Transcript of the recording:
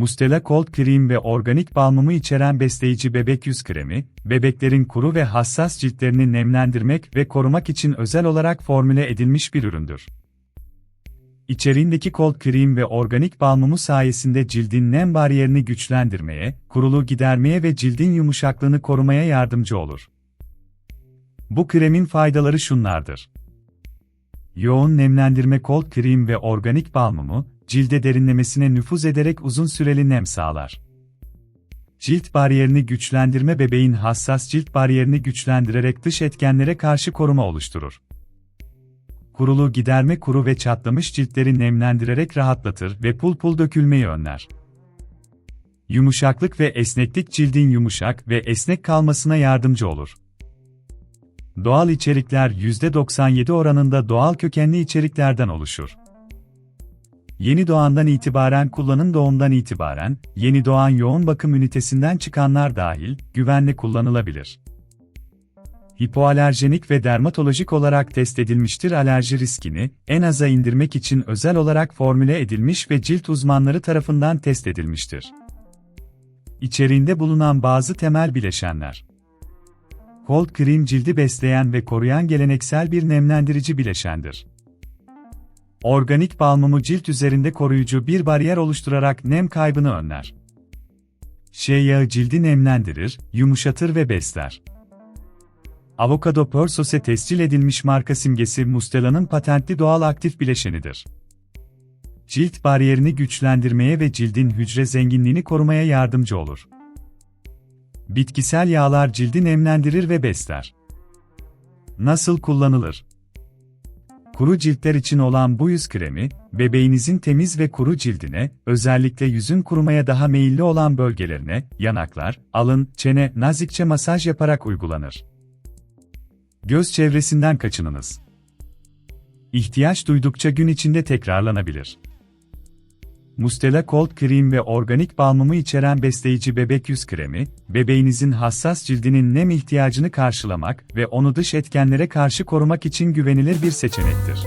Mustela Cold Cream ve organik balmumu içeren besleyici bebek yüz kremi, bebeklerin kuru ve hassas ciltlerini nemlendirmek ve korumak için özel olarak formüle edilmiş bir üründür. İçeriğindeki Cold Cream ve organik balmumu sayesinde cildin nem bariyerini güçlendirmeye, kuruluğu gidermeye ve cildin yumuşaklığını korumaya yardımcı olur. Bu kremin faydaları şunlardır. Yoğun nemlendirme Cold Cream ve organik balmumu, cilde derinlemesine nüfuz ederek uzun süreli nem sağlar. Cilt bariyerini güçlendirme bebeğin hassas cilt bariyerini güçlendirerek dış etkenlere karşı koruma oluşturur. Kuruluğu giderme kuru ve çatlamış ciltleri nemlendirerek rahatlatır ve pul pul dökülmeyi önler. Yumuşaklık ve esneklik cildin yumuşak ve esnek kalmasına yardımcı olur. Doğal içerikler %97 oranında doğal kökenli içeriklerden oluşur. Yeni doğandan itibaren kullanın doğumdan itibaren, yeni doğan yoğun bakım ünitesinden çıkanlar dahil, güvenli kullanılabilir. Hipoalerjenik ve dermatolojik olarak test edilmiştir alerji riskini, en aza indirmek için özel olarak formüle edilmiş ve cilt uzmanları tarafından test edilmiştir. İçeriğinde bulunan bazı temel bileşenler. Cold Cream cildi besleyen ve koruyan geleneksel bir nemlendirici bileşendir. Organik balmumu cilt üzerinde koruyucu bir bariyer oluşturarak nem kaybını önler. Şea yağı cildi nemlendirir, yumuşatır ve besler. Avokado Pearl Sose tescil edilmiş marka simgesi Mustela'nın patentli doğal aktif bileşenidir. Cilt bariyerini güçlendirmeye ve cildin hücre zenginliğini korumaya yardımcı olur. Bitkisel yağlar cildi nemlendirir ve besler. Nasıl kullanılır? Kuru ciltler için olan bu yüz kremi, bebeğinizin temiz ve kuru cildine, özellikle yüzün kurumaya daha meyilli olan bölgelerine, yanaklar, alın, çene, nazikçe masaj yaparak uygulanır. Göz çevresinden kaçınınız. İhtiyaç duydukça gün içinde tekrarlanabilir. Mustela Cold Cream ve organik balmumu içeren besleyici bebek yüz kremi, bebeğinizin hassas cildinin nem ihtiyacını karşılamak ve onu dış etkenlere karşı korumak için güvenilir bir seçenektir.